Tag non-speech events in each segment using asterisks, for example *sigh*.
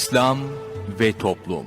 İslam ve Toplum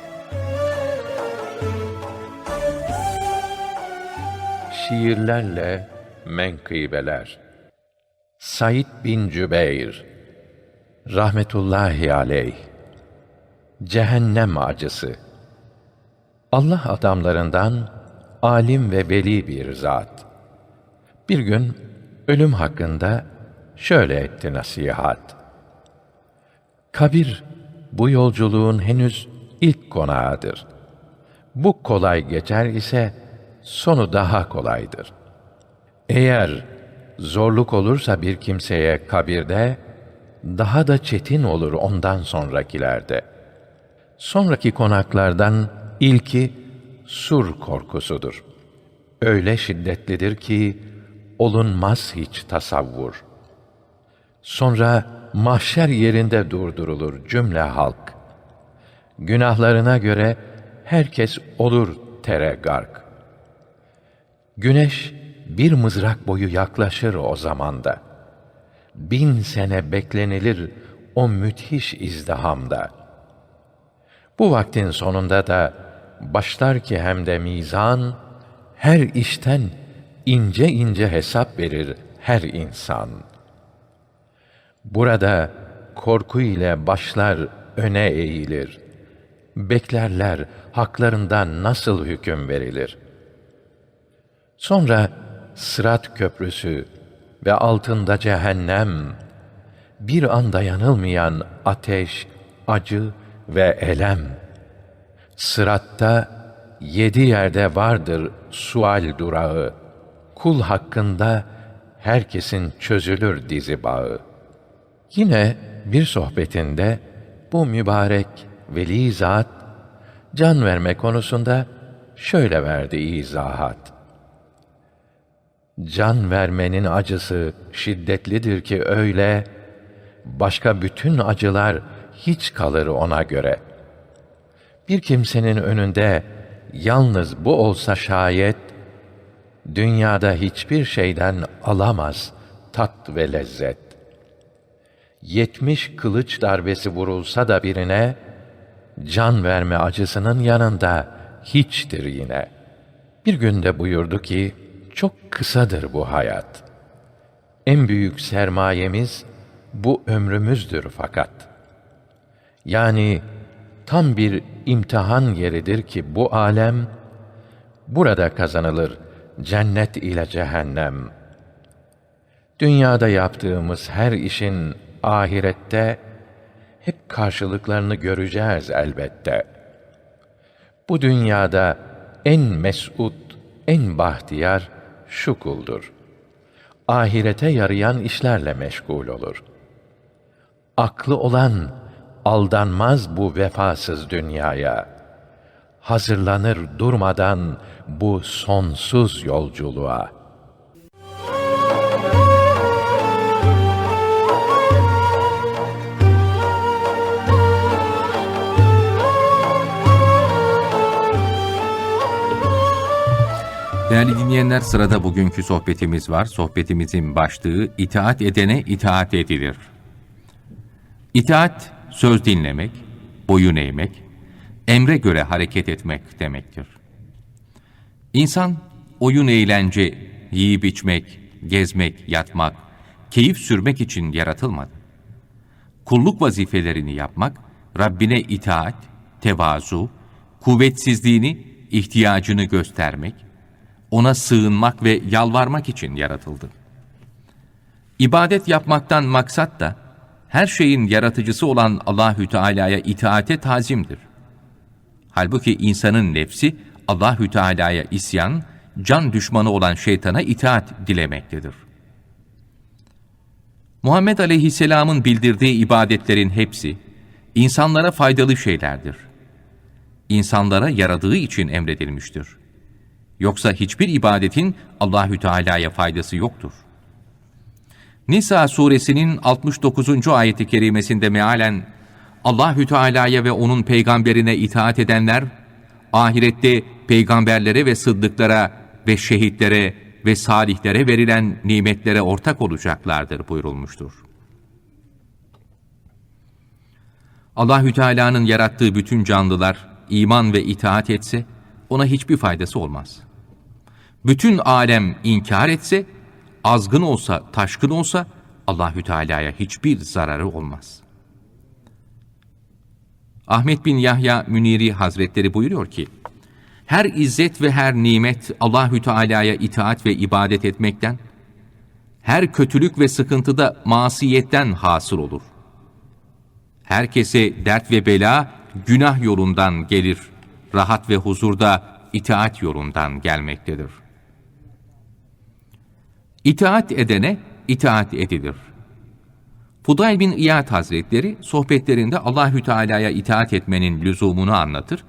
Şiirlerle menkıbeler Said bin Cübeyr Rahmetullahi aleyh Cehennem acısı Allah adamlarından alim ve veli bir zat. Bir gün ölüm hakkında şöyle etti nasihat. Kabir bu yolculuğun henüz ilk konağıdır. Bu kolay geçer ise sonu daha kolaydır. Eğer zorluk olursa bir kimseye kabirde, daha da çetin olur ondan sonrakilerde. Sonraki konaklardan ilki sur korkusudur. Öyle şiddetlidir ki olunmaz hiç tasavvur. Sonra mahşer yerinde durdurulur cümle halk. Günahlarına göre herkes olur tere gark. Güneş bir mızrak boyu yaklaşır o zamanda. Bin sene beklenilir o müthiş izdihamda. Bu vaktin sonunda da başlar ki hem de mizan, her işten ince ince hesap verir her insan. Burada korku ile başlar öne eğilir. Beklerler haklarından nasıl hüküm verilir.'' Sonra Sırat köprüsü ve altında cehennem, bir anda yanılmayan ateş, acı ve elem. Sıratta yedi yerde vardır sual durağı. Kul hakkında herkesin çözülür dizi bağı. Yine bir sohbetinde bu mübarek veli zat can verme konusunda şöyle verdi izahat. Can vermenin acısı şiddetlidir ki öyle, başka bütün acılar hiç kalır ona göre. Bir kimsenin önünde yalnız bu olsa şayet, dünyada hiçbir şeyden alamaz tat ve lezzet. Yetmiş kılıç darbesi vurulsa da birine, can verme acısının yanında hiçtir yine. Bir günde buyurdu ki, çok kısadır bu hayat. En büyük sermayemiz bu ömrümüzdür fakat. Yani tam bir imtihan yeridir ki bu alem burada kazanılır cennet ile cehennem. Dünyada yaptığımız her işin ahirette hep karşılıklarını göreceğiz elbette. Bu dünyada en mesut, en bahtiyar şu kuldur. Ahirete yarayan işlerle meşgul olur. Aklı olan aldanmaz bu vefasız dünyaya. Hazırlanır durmadan bu sonsuz yolculuğa.'' Değerli dinleyenler sırada bugünkü sohbetimiz var. Sohbetimizin başlığı itaat edene itaat edilir. İtaat söz dinlemek, boyun eğmek, emre göre hareket etmek demektir. İnsan oyun eğlence, yiyip içmek, gezmek, yatmak, keyif sürmek için yaratılmadı. Kulluk vazifelerini yapmak, Rabbine itaat, tevazu, kuvvetsizliğini, ihtiyacını göstermek, ona sığınmak ve yalvarmak için yaratıldı. İbadet yapmaktan maksat da her şeyin yaratıcısı olan Allahü Teala'ya itaate tazimdir. Halbuki insanın nefsi Allahü Teala'ya isyan, can düşmanı olan şeytana itaat dilemektedir. Muhammed Aleyhisselam'ın bildirdiği ibadetlerin hepsi insanlara faydalı şeylerdir. İnsanlara yaradığı için emredilmiştir. Yoksa hiçbir ibadetin Allahü Teala'ya faydası yoktur. Nisa suresinin 69. ayeti kerimesinde mealen Allahü Teala'ya ve onun peygamberine itaat edenler ahirette peygamberlere ve sıddıklara ve şehitlere ve salihlere verilen nimetlere ortak olacaklardır buyurulmuştur. Allahü Teala'nın yarattığı bütün canlılar iman ve itaat etse ona hiçbir faydası olmaz. Bütün alem inkar etse, azgın olsa, taşkın olsa Allahü Teala'ya hiçbir zararı olmaz. Ahmet bin Yahya Müniri Hazretleri buyuruyor ki: Her izzet ve her nimet Allahü Teala'ya itaat ve ibadet etmekten, her kötülük ve sıkıntıda masiyetten hasıl olur. Herkese dert ve bela günah yolundan gelir. Rahat ve huzurda itaat yolundan gelmektedir. İtaat edene itaat edilir. Fudayl bin İyad Hazretleri sohbetlerinde Allahü Teala'ya itaat etmenin lüzumunu anlatır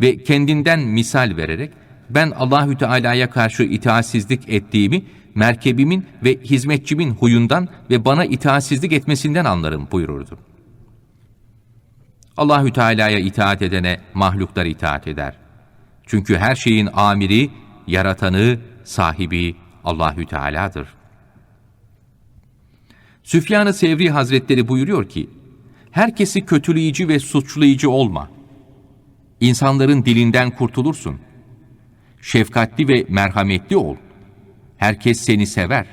ve kendinden misal vererek ben Allahü Teala'ya karşı itaatsizlik ettiğimi merkebimin ve hizmetçimin huyundan ve bana itaatsizlik etmesinden anlarım buyururdu. Allahü Teala'ya itaat edene mahluklar itaat eder. Çünkü her şeyin amiri, yaratanı, sahibi Allahü Teala'dır. Süfyan-ı Sevri Hazretleri buyuruyor ki, herkesi kötüleyici ve suçlayıcı olma. İnsanların dilinden kurtulursun. Şefkatli ve merhametli ol. Herkes seni sever.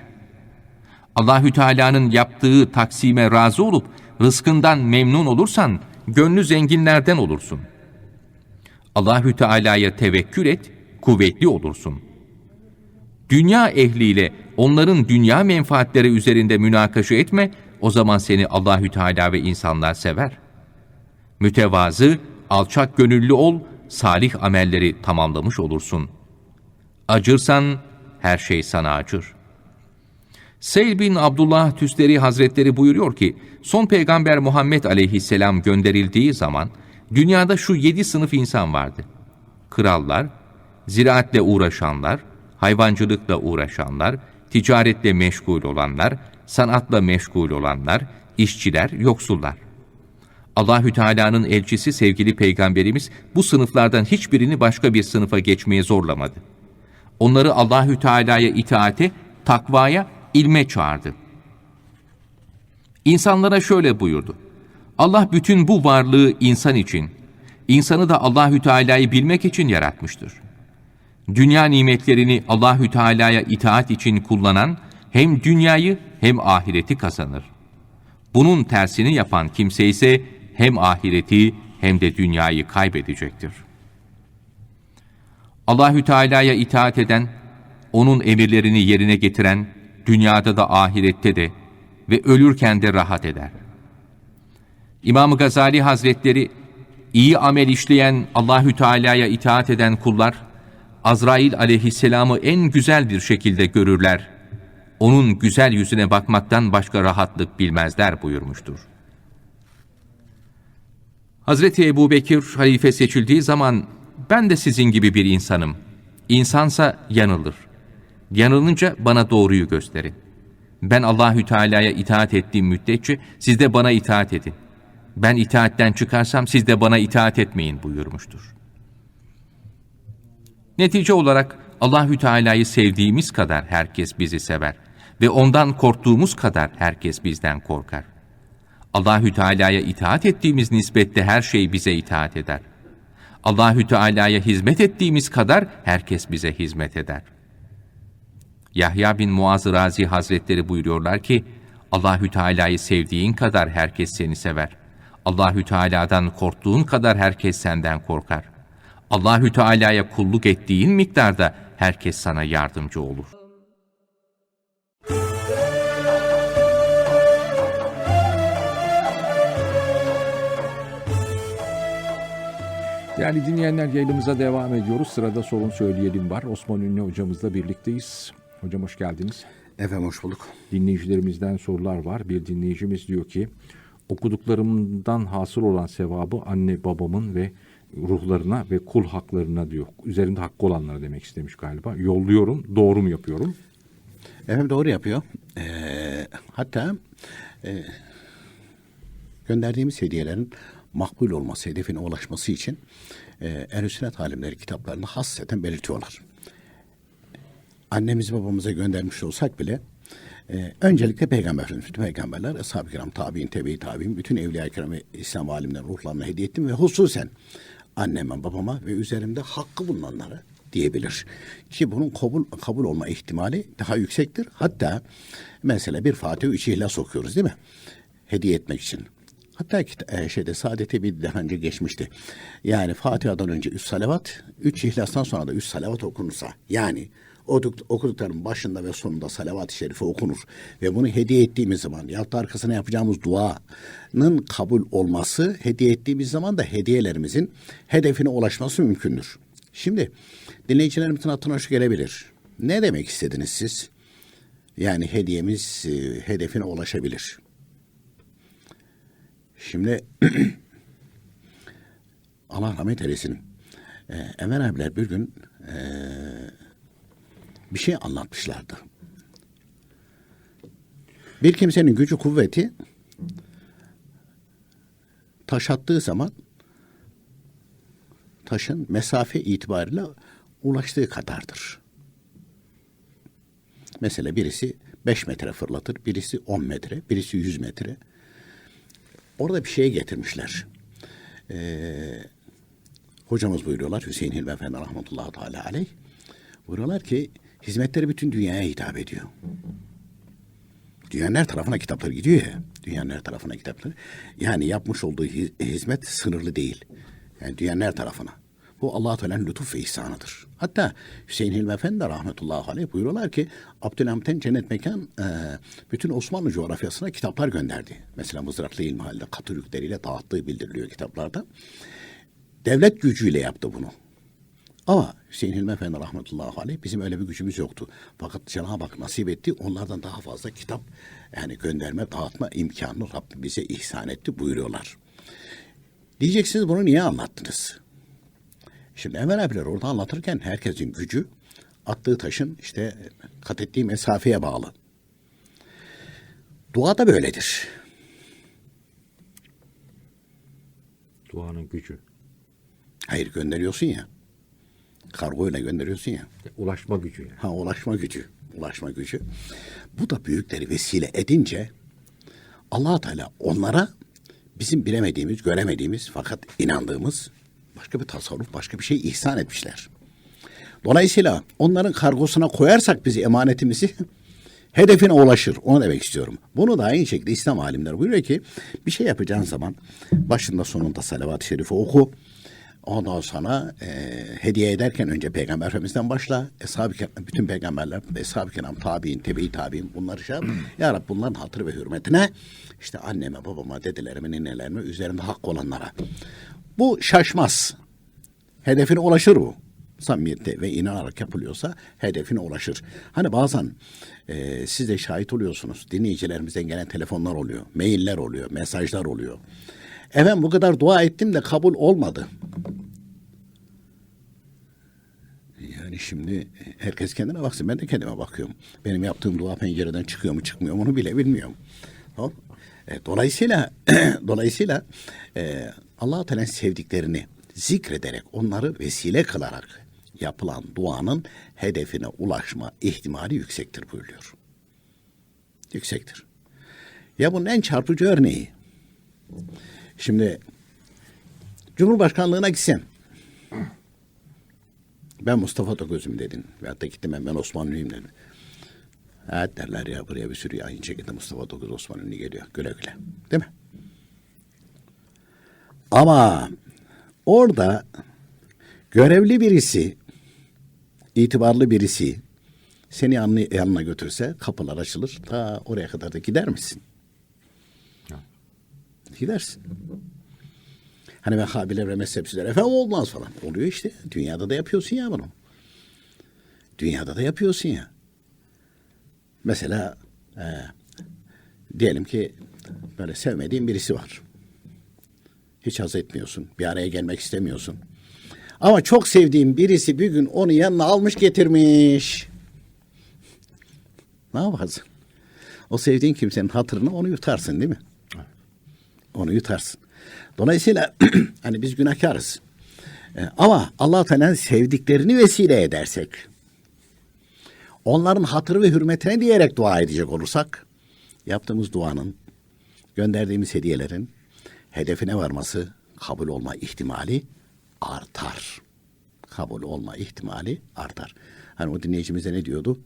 Allahü Teala'nın yaptığı taksime razı olup rızkından memnun olursan gönlü zenginlerden olursun. Allahü Teala'ya tevekkül et, kuvvetli olursun. Dünya ehliyle onların dünya menfaatleri üzerinde münakaşa etme, o zaman seni Allahü Teala ve insanlar sever. Mütevazı, alçak gönüllü ol, salih amelleri tamamlamış olursun. Acırsan her şey sana acır. Seyl bin Abdullah Tüsteri Hazretleri buyuruyor ki, son peygamber Muhammed aleyhisselam gönderildiği zaman, dünyada şu yedi sınıf insan vardı. Krallar, ziraatle uğraşanlar, hayvancılıkla uğraşanlar, ticaretle meşgul olanlar, sanatla meşgul olanlar, işçiler, yoksullar. Allahü Teala'nın elçisi sevgili peygamberimiz bu sınıflardan hiçbirini başka bir sınıfa geçmeye zorlamadı. Onları Allahü Teala'ya itaate, takvaya, ilme çağırdı. İnsanlara şöyle buyurdu. Allah bütün bu varlığı insan için, insanı da Allahü Teala'yı bilmek için yaratmıştır. Dünya nimetlerini Allahü Teala'ya itaat için kullanan hem dünyayı hem ahireti kazanır. Bunun tersini yapan kimse ise hem ahireti hem de dünyayı kaybedecektir. Allahü Teala'ya itaat eden, onun emirlerini yerine getiren, dünyada da ahirette de ve ölürken de rahat eder. İmam Gazali Hazretleri iyi amel işleyen Allahü Teala'ya itaat eden kullar Azrail aleyhisselamı en güzel bir şekilde görürler. Onun güzel yüzüne bakmaktan başka rahatlık bilmezler buyurmuştur. Hazreti Ebu Bekir halife seçildiği zaman ben de sizin gibi bir insanım. İnsansa yanılır. Yanılınca bana doğruyu gösterin. Ben Allahü Teala'ya itaat ettiğim müddetçe siz de bana itaat edin. Ben itaatten çıkarsam siz de bana itaat etmeyin buyurmuştur. Netice olarak Allahü Teala'yı sevdiğimiz kadar herkes bizi sever ve ondan korktuğumuz kadar herkes bizden korkar. Allahü Teala'ya itaat ettiğimiz nispette her şey bize itaat eder. Allahü Teala'ya hizmet ettiğimiz kadar herkes bize hizmet eder. Yahya bin Muaz Razi Hazretleri buyuruyorlar ki Allahü Teala'yı sevdiğin kadar herkes seni sever. Allahü Teala'dan korktuğun kadar herkes senden korkar. Allahü Teala'ya kulluk ettiğin miktarda herkes sana yardımcı olur. Değerli dinleyenler yayınımıza devam ediyoruz. Sırada sorun söyleyelim var. Osman Ünlü hocamızla birlikteyiz. Hocam hoş geldiniz. Efendim hoş bulduk. Dinleyicilerimizden sorular var. Bir dinleyicimiz diyor ki okuduklarımdan hasıl olan sevabı anne babamın ve ruhlarına ve kul haklarına diyor. Üzerinde hakkı olanlara demek istemiş galiba. Yolluyorum. Doğru mu yapıyorum? Efendim doğru yapıyor. Ee, hatta e, gönderdiğimiz hediyelerin makbul olması, hedefine ulaşması için e, Ehl-i Sünnet alimleri kitaplarında hasseten belirtiyorlar. Annemizi babamıza göndermiş olsak bile e, öncelikle Peygamber bütün peygamberler, Eshab-ı Kiram, Tabi'in, Tebe-i Tabi'in, bütün Evliya-i Kiram ve İslam alimlerin ruhlarına hediye ettim ve hususen anneme, babama ve üzerimde hakkı bulunanlara diyebilir. Ki bunun kabul, kabul olma ihtimali daha yüksektir. Hatta mesela bir Fatih üç ihlas okuyoruz değil mi? Hediye etmek için. Hatta e, şeyde Saadet'e bir daha önce geçmişti. Yani Fatiha'dan önce üç salavat, üç ihlastan sonra da üç salavat okunursa. Yani okuduk- okudukların başında ve sonunda salavat-ı şerife okunur. Ve bunu hediye ettiğimiz zaman yahut da arkasına yapacağımız duanın kabul olması, hediye ettiğimiz zaman da hediyelerimizin hedefine ulaşması mümkündür. Şimdi dinleyicilerimizin aklına şu gelebilir. Ne demek istediniz siz? Yani hediyemiz e, hedefine ulaşabilir. Şimdi *clears throat* Allah rahmet eylesin. Ee, Emel abiler bir gün ee, bir şey anlatmışlardı. Bir kimsenin gücü kuvveti taş attığı zaman taşın mesafe itibariyle ulaştığı kadardır. Mesela birisi 5 metre fırlatır, birisi 10 metre, birisi 100 metre. Orada bir şeye getirmişler. Ee, hocamız buyuruyorlar Hüseyin Hilmi Efendi rahmetullahi teala aleyh. Buyuruyorlar ki hizmetleri bütün dünyaya hitap ediyor. Dünyanın her tarafına kitapları gidiyor ya. Dünyanın her tarafına kitapları. Yani yapmış olduğu hi- hizmet sınırlı değil. Yani dünyanın her tarafına. Bu allah Teala'nın lütuf ve ihsanıdır. Hatta Hüseyin Hilmi Efendi rahmetullahi aleyh buyuruyorlar ki Abdülhamit'in cennet mekan e, bütün Osmanlı coğrafyasına kitaplar gönderdi. Mesela Mızraklı İlmihal'de katı yükleriyle dağıttığı bildiriliyor kitaplarda. Devlet gücüyle yaptı bunu. Ama Hüseyin Hilmi Efendi rahmetullahi aleyh bizim öyle bir gücümüz yoktu. Fakat Cenab-ı Hak nasip etti. Onlardan daha fazla kitap yani gönderme, dağıtma imkanını Rabbim bize ihsan etti buyuruyorlar. Diyeceksiniz bunu niye anlattınız? Şimdi Emel abiler orada anlatırken herkesin gücü attığı taşın işte kat ettiği mesafeye bağlı. Dua da böyledir. Duanın gücü. Hayır gönderiyorsun ya. Kargoyla gönderiyorsun ya. Ulaşma gücü yani. Ha ulaşma gücü. Ulaşma gücü. Bu da büyükleri vesile edince allah Teala onlara bizim bilemediğimiz, göremediğimiz fakat inandığımız başka bir tasarruf, başka bir şey ihsan etmişler. Dolayısıyla onların kargosuna koyarsak biz emanetimizi *laughs* hedefine ulaşır. Onu demek istiyorum. Bunu da aynı şekilde İslam alimleri buyuruyor ki bir şey yapacağın zaman başında sonunda salavat-ı şerifi oku. Ondan sonra e, hediye ederken önce Peygamber Efendimiz'den başla. Eshab-ı Kiram- bütün peygamberler, Eshab-ı Kiram, tabi'in, tebe-i tabi'in bunları şey yap. Ya Rabbi bunların hatırı ve hürmetine işte anneme, babama, dedelerime, ninelerime, üzerimde hak olanlara. Bu şaşmaz. Hedefine ulaşır bu. Samimiyette ve inanarak yapılıyorsa hedefine ulaşır. Hani bazen e, siz de şahit oluyorsunuz. Dinleyicilerimizden gelen telefonlar oluyor, mailler oluyor, mesajlar oluyor. Efendim bu kadar dua ettim de kabul olmadı. Yani şimdi herkes kendine baksın. Ben de kendime bakıyorum. Benim yaptığım dua pencereden çıkıyor mu çıkmıyor mu onu bile bilmiyorum. Tamam. E, dolayısıyla *clears throat* dolayısıyla e, allah Teala'nın sevdiklerini zikrederek onları vesile kılarak yapılan duanın hedefine ulaşma ihtimali yüksektir buyuruyor. Yüksektir. Ya bunun en çarpıcı örneği. Şimdi Cumhurbaşkanlığına gitsen ben Mustafa Toköz'üm dedin. Veyahut da gittim ben, ben Osmanlıyım dedim. Evet derler ya buraya bir sürü yayın şekilde Mustafa Toköz Osman geliyor. Güle güle. Değil mi? Ama orada görevli birisi, itibarlı birisi seni yanına götürse kapılar açılır. Ta oraya kadar da gider misin? Gidersin. Hani Vehhabiler ve mezhepsizler efendim olmaz falan. Oluyor işte. Dünyada da yapıyorsun ya bunu. Dünyada da yapıyorsun ya. Mesela e, diyelim ki böyle sevmediğin birisi var. Hiç haz etmiyorsun. Bir araya gelmek istemiyorsun. Ama çok sevdiğin birisi bir gün onu yanına almış getirmiş. Ne yaparsın? O sevdiğin kimsenin hatırını onu yutarsın değil mi? Onu yutarsın. Dolayısıyla *clears throat* hani biz günahkarız. Ee, ama Allah Teala'nın sevdiklerini vesile edersek, onların hatırı ve hürmetine diyerek dua edecek olursak, yaptığımız duanın, gönderdiğimiz hediyelerin hedefine varması, kabul olma ihtimali artar. Kabul olma ihtimali artar. Hani o dinleyicimize ne diyordu?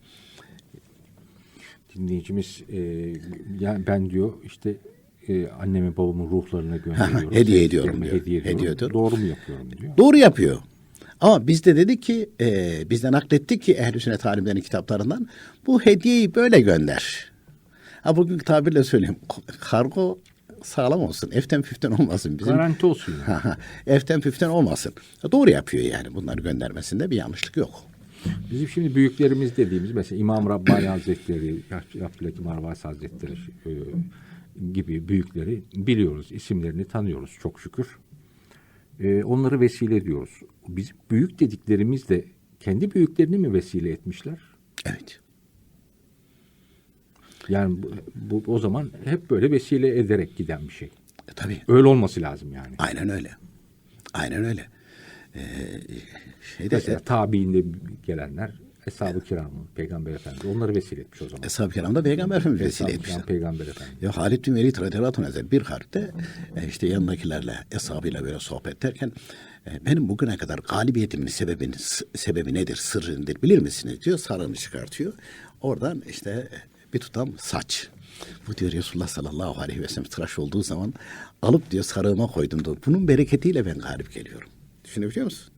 Dinleyicimiz e, yani ben diyor işte e, anneme babamın ruhlarına *laughs* gönderiyorum. Hediye ediyorum diyor. Hediye ediyorum. Hediye ediyorum. Doğru mu yapıyorum diyor. Doğru yapıyor. Ama biz de dedik ki, e, biz de naklettik ki ehl-i sünnet alimlerinin kitaplarından bu hediyeyi böyle gönder. Ha bugünkü tabirle söyleyeyim. Kargo sağlam olsun. Eften püften olmasın. Bizim Garanti olsun yani. Eften püften olmasın. Doğru yapıyor yani. Bunları göndermesinde bir yanlışlık yok. Bizim şimdi büyüklerimiz dediğimiz mesela İmam Rabbani Hazretleri, Abdülhakim Arvas Hazretleri e, gibi büyükleri biliyoruz. isimlerini tanıyoruz çok şükür. E, onları vesile ediyoruz. Bizim büyük dediklerimiz de kendi büyüklerini mi vesile etmişler? Evet. Yani bu, bu o zaman hep böyle vesile ederek giden bir şey. E, tabii. Öyle olması lazım yani. Aynen öyle. Aynen öyle. Ee, şeyde, Mesela tabiinde gelenler Eshab-ı Kiram'ı, Peygamber Efendi onları vesile etmiş o zaman. Eshab-ı Kiram'da Peygamber Efendimiz vesile etmişler. Kiram, Peygamber Efendi. Ya Halid bin Velid radıyallahu anh bir harpte e, işte yanındakilerle, eshabıyla böyle sohbet ederken e, benim bugüne kadar galibiyetimin sebebini, sebebi nedir, sırrı nedir bilir misiniz diyor. Sarığını çıkartıyor. Oradan işte e, bir tutam saç. Bu diyor Resulullah sallallahu aleyhi ve sellem tıraş olduğu zaman alıp diyor sarığıma koydum diyor. Bunun bereketiyle ben galip geliyorum. Düşünebiliyor musun?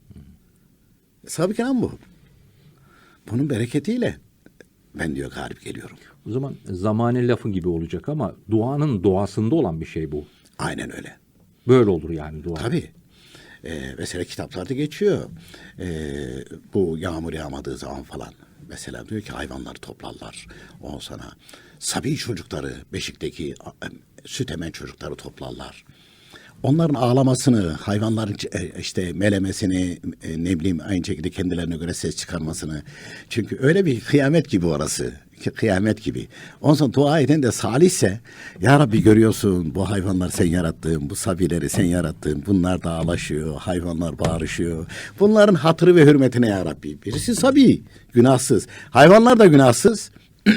Eshab-ı kiram bu. Bunun bereketiyle ben diyor galip geliyorum. O zaman zamane lafı gibi olacak ama duanın doğasında olan bir şey bu. Aynen öyle. Böyle olur yani dua. Tabii. Ee, mesela kitaplarda geçiyor. Ee, bu yağmur yağmadığı zaman falan. Mesela diyor ki hayvanları toplarlar. Ondan sonra sabi çocukları beşikteki em, süt emen çocukları toplarlar. Onların ağlamasını, hayvanların e, işte melemesini, e, ne bileyim aynı şekilde kendilerine göre ses çıkarmasını. Çünkü öyle bir kıyamet gibi orası. Kıyamet gibi. Ondan sonra dua eden de salihse Ya Rabbi görüyorsun bu hayvanlar sen yarattın, bu sabileri sen yarattın. Bunlar da ağlaşıyor, hayvanlar bağırışıyor. Bunların hatırı ve hürmetine Ya Rabbi. Birisi sabi, günahsız. Hayvanlar da günahsız. *clears throat*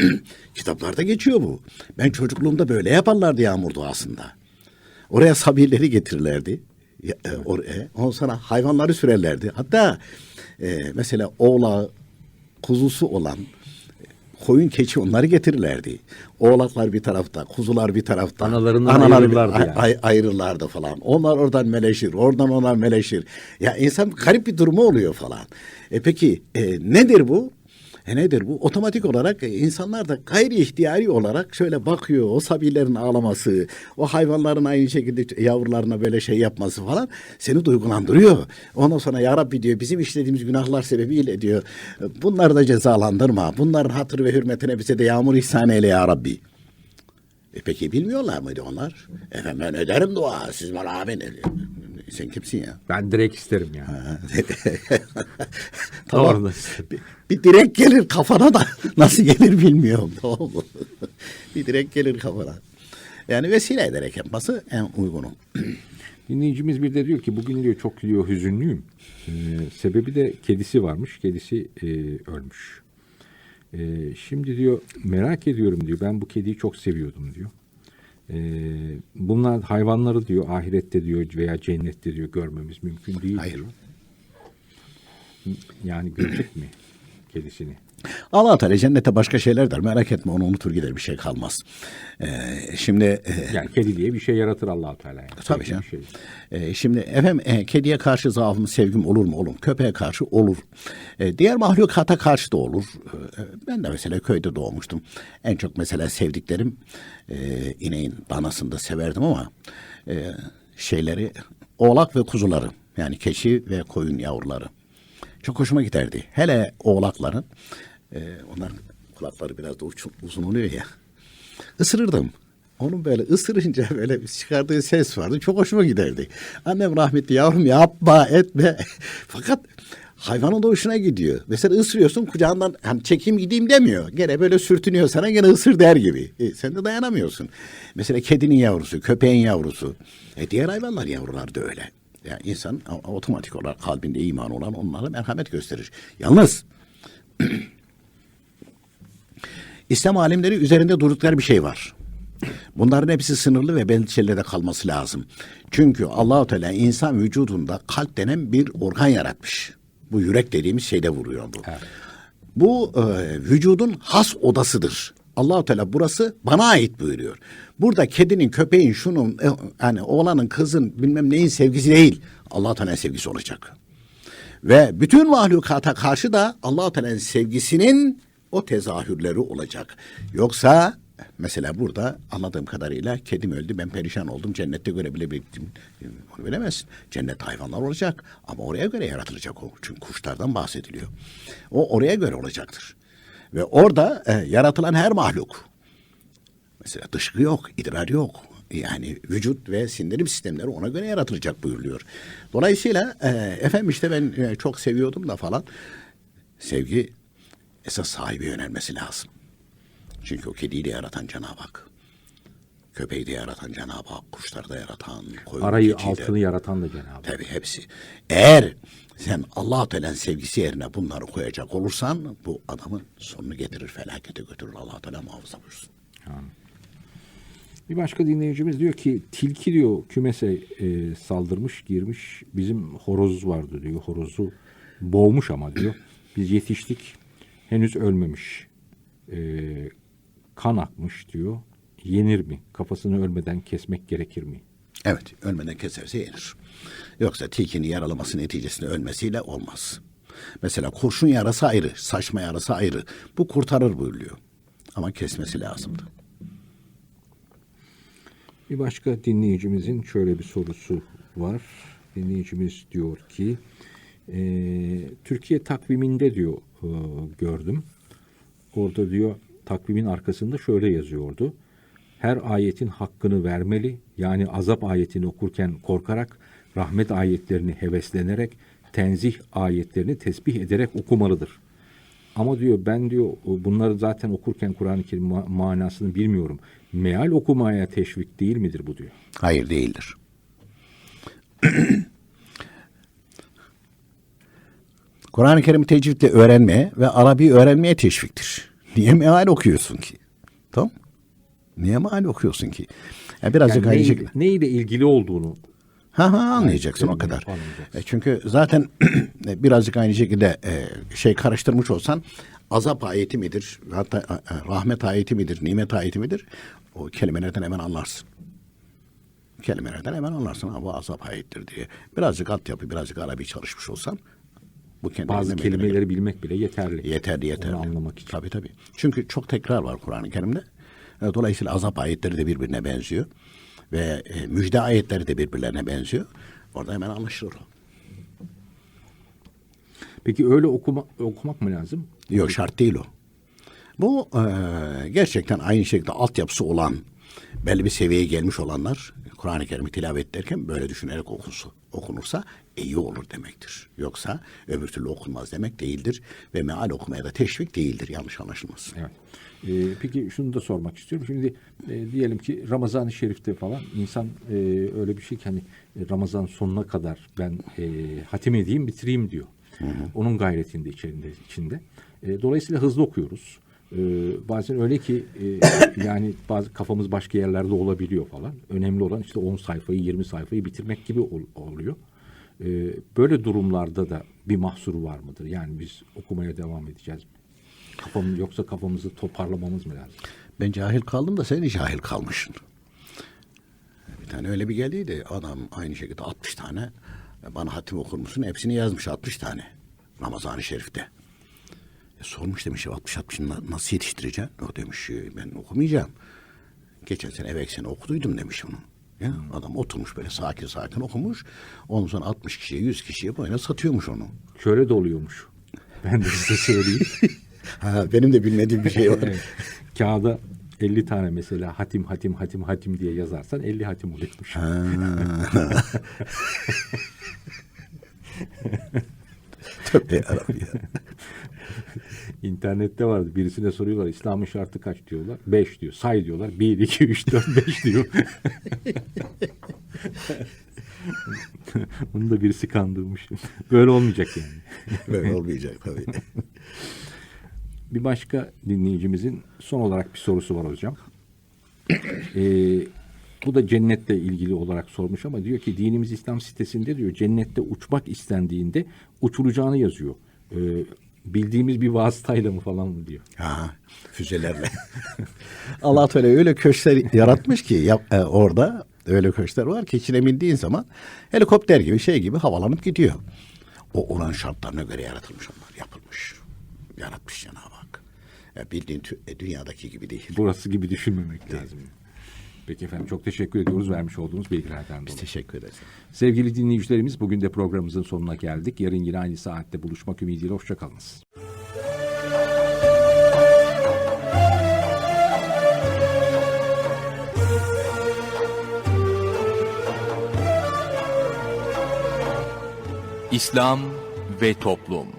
Kitaplarda geçiyor bu. Ben çocukluğumda böyle yaparlardı yağmur duasında. Oraya sabirleri getirirlerdi. E, oraya. Ondan sonra hayvanları sürerlerdi. Hatta e, mesela oğlağı, kuzusu olan e, koyun keçi onları getirirlerdi. Oğlaklar bir tarafta, kuzular bir tarafta. Analarından Anaları ayırırlardı ay- yani. ay- ayırırlardı falan. Onlar oradan meleşir, oradan onlar meleşir. Ya insan garip bir durumu oluyor falan. E peki e, nedir bu? E nedir bu? Otomatik olarak e, insanlar da gayri ihtiyari olarak şöyle bakıyor. O sabilerin ağlaması, o hayvanların aynı şekilde yavrularına böyle şey yapması falan seni duygulandırıyor. Ondan sonra ya Rabbi diyor bizim işlediğimiz günahlar sebebiyle diyor bunları da cezalandırma. Bunların hatırı ve hürmetine bize de yağmur ihsan eyle ya Rabbi. E peki bilmiyorlar mıydı onlar? Efendim ben ederim dua. Siz bana amin. Sen kimsin ya? Ben direkt isterim yani. *laughs* tamam. Doğru. Bir, direk gelir kafana da *laughs* nasıl gelir bilmiyorum. *laughs* Bir direk gelir kafana. Yani vesile ederek yapması en uygunu. *clears throat* Dinleyicimiz bir de diyor ki bugün diyor çok diyor hüzünlüyüm. Ee, sebebi de kedisi varmış. Kedisi e, ölmüş. Ee, şimdi diyor merak ediyorum diyor. Ben bu kediyi çok seviyordum diyor. Ee, bunlar hayvanları diyor ahirette diyor veya cennette diyor görmemiz mümkün değil Hayır. diyor. Yani görecek mi kedisini? Allah Teala cennete başka şeyler der. Merak etme onu unutur gider bir şey kalmaz. Ee, şimdi e, Yani kedi diye bir şey yaratır allah Teala. Yani. Tabii canım. şey. Ee, şimdi efendim e, kediye karşı zaafım, sevgim olur mu? Olur. Köpeğe karşı olur. E, diğer mahlukata karşı da olur. E, ben de mesela köyde doğmuştum. En çok mesela sevdiklerim e, ineğin danasını da severdim ama e, şeyleri oğlak ve kuzuları yani keçi ve koyun yavruları. Çok hoşuma giderdi. Hele oğlakların e, onlar kulakları biraz da uçun- uzun oluyor ya. Isırırdım. Onun böyle ısırınca *laughs* böyle çıkardığı ses vardı. Çok hoşuma giderdi. Annem rahmetli yavrum yapma etme. *laughs* Fakat hayvanın da hoşuna gidiyor. Mesela ısırıyorsun kucağından hani çekeyim gideyim demiyor. Gene böyle sürtünüyor sana gene ısır der gibi. E, sen de dayanamıyorsun. Mesela kedinin yavrusu, köpeğin yavrusu. E, diğer hayvanlar yavrular da öyle. Yani insan otomatik olarak kalbinde iman olan onlara merhamet gösterir. Yalnız *clears throat* İslam alimleri üzerinde durdukları bir şey var. Bunların hepsi sınırlı ve belli şeylerde kalması lazım. Çünkü Allahu Teala insan vücudunda kalp denen bir organ yaratmış. Bu yürek dediğimiz şeyde vuruyor bu. Bu e, vücudun has odasıdır. Allahu Teala burası bana ait buyuruyor. Burada kedinin, köpeğin, şunun, e, hani oğlanın, kızın, bilmem neyin sevgisi değil. Allahu Teala'nın sevgisi olacak. Ve bütün mahlukata karşı da Allah-u Teala'nın sevgisinin o tezahürleri olacak. Yoksa mesela burada anladığım kadarıyla kedim öldü ben perişan oldum cennette görebilebilirim. Onu bilemezsin. Cennet hayvanlar olacak ama oraya göre yaratılacak o. Çünkü kuşlardan bahsediliyor. O oraya göre olacaktır. Ve orada e, yaratılan her mahluk Mesela dışkı yok, idrar yok. Yani vücut ve sindirim sistemleri ona göre yaratılacak buyuruluyor. Dolayısıyla e, efendim işte ben e, çok seviyordum da falan. Sevgi esas sahibi yönelmesi lazım. Çünkü o kediyi de yaratan Cenab-ı Hak. Köpeği de yaratan Cenab-ı Hak. Kuşları da yaratan. Koyun, Arayı altını yaratan da Cenab-ı Hak. Tabii hepsi. Eğer sen Allah-u Teala'nın sevgisi yerine bunları koyacak olursan bu adamın sonunu getirir, felakete götürür. Allah-u Teala muhafaza buyursun. Bir başka dinleyicimiz diyor ki tilki diyor kümese e, saldırmış girmiş bizim horoz vardı diyor horozu boğmuş ama diyor biz yetiştik henüz ölmemiş E, kan akmış diyor yenir mi kafasını ölmeden kesmek gerekir mi? Evet, ölmeden keserse yenir. Yoksa tilkinin yaralaması neticesinde ölmesiyle olmaz. Mesela kurşun yarası ayrı, saçma yarası ayrı. Bu kurtarır buyuruyor. Ama kesmesi lazımdı. Bir başka dinleyicimizin şöyle bir sorusu var. Dinleyicimiz diyor ki e, Türkiye takviminde diyor e, gördüm. Orada diyor takvimin arkasında şöyle yazıyordu. Her ayetin hakkını vermeli. Yani azap ayetini okurken korkarak, rahmet ayetlerini heveslenerek, tenzih ayetlerini tesbih ederek okumalıdır. Ama diyor ben diyor bunları zaten okurken Kur'an-ı Kerim ma- manasını bilmiyorum. Meal okumaya teşvik değil midir bu diyor. Hayır değildir. *clears throat* Kur'an-ı Kerim tecvidle öğrenmeye ve Arabi öğrenmeye teşviktir. *laughs* Niye meal okuyorsun ki? Tamam Niye meal okuyorsun ki? Ya birazcık Yani aynı neyle, şekilde. neyle ilgili olduğunu Ha ha anlayacaksın o Ayetlerini kadar. anlayacaksın. E, çünkü zaten *clears throat* birazcık aynı şekilde e, şey karıştırmış olsan azap ayeti midir? Hatta e, e, rahmet ayeti midir? Nimet ayeti midir? O kelimelerden hemen anlarsın. Kelimelerden hemen anlarsın. Ha bu azap ayettir diye. Birazcık altyapı, birazcık Arabi çalışmış olsan bu bazı kelimeleri bilmek bile yeterli. Yeterli yeterli. Onu anlamak için. Tabii tabii. Çünkü çok tekrar var Kur'an-ı Kerim'de. E, Dolayısıyla azap ayetleri de birbirine benziyor. Ve müjde ayetleri de birbirlerine benziyor. Orada hemen anlaşılır. Peki öyle okuma, okumak mı lazım? Yok şart değil o. Bu e, gerçekten aynı şekilde altyapısı olan, belli bir seviyeye gelmiş olanlar Kur'an-ı Kerim'i tilavet ederken böyle düşünerek okunsa, okunursa iyi olur demektir. Yoksa öbür türlü okunmaz demek değildir. Ve meal okumaya da teşvik değildir. Yanlış anlaşılmasın. Evet. Ee, peki şunu da sormak istiyorum. Şimdi e, diyelim ki Ramazan-ı Şerif'te falan insan e, öyle bir şey ki hani Ramazan sonuna kadar ben e, hatim edeyim bitireyim diyor. Onun gayretinde içinde. içinde. E, dolayısıyla hızlı okuyoruz. E, bazen öyle ki e, *coughs* yani bazı kafamız başka yerlerde olabiliyor falan. Önemli olan işte 10 sayfayı 20 sayfayı bitirmek gibi ol- oluyor. E, böyle durumlarda da bir mahsur var mıdır? Yani biz okumaya devam edeceğiz. Kafam, yoksa kafamızı toparlamamız mı lazım? Ben cahil kaldım da sen de cahil kalmışsın. Bir tane öyle bir geldiydi. Adam aynı şekilde 60 tane bana hatim okur musun? Hepsini yazmış 60 tane. Ramazan-ı Şerif'te. E, sormuş demiş 60-60 na- nasıl yetiştireceksin? O demiş "E, ben okumayacağım. Geçen sene evvel sene okuduydum demiş onu. Ya, adam oturmuş böyle sakin sakin okumuş. Ondan sonra 60 kişiye 100 kişiye böyle satıyormuş onu. Şöyle de oluyormuş. Ben de size söyleyeyim. *laughs* Ha, benim de bilmediğim bir şey var. *laughs* Kağıda 50 tane mesela hatim hatim hatim hatim diye yazarsan 50 hatim oluyormuş. *laughs* Tövbe yarabbim ya. İnternette vardı. Birisine soruyorlar İslam'ın şartı kaç diyorlar. 5 diyor. Say diyorlar. 1, 2, 3, 4, 5 diyor. *laughs* Bunu da birisi kandırmış. Böyle olmayacak yani. Böyle olmayacak tabii. Bir başka dinleyicimizin son olarak bir sorusu var hocam. Ee, bu da cennetle ilgili olarak sormuş ama diyor ki dinimiz İslam sitesinde diyor cennette uçmak istendiğinde uçulacağını yazıyor. Ee, bildiğimiz bir vasıtayla mı falan mı diyor. Ha, füzelerle. *laughs* Allah Teala öyle köşkler yaratmış ki yap, e, orada öyle köşkler var ki içine bindiğin zaman helikopter gibi şey gibi havalanıp gidiyor. O olan şartlarına göre yaratılmış onlar, yapılmış. Yaratmış Cenab-ı Hak. Ya bildiğin e, dünyadaki gibi değil. Burası gibi düşünmemek lazım. Peki efendim çok teşekkür ediyoruz vermiş olduğunuz bilgilerden Biz dolayı. teşekkür ederiz. Sevgili dinleyicilerimiz bugün de programımızın sonuna geldik. Yarın yine aynı saatte buluşmak ümidiyle hoşçakalınız. İslam ve Toplum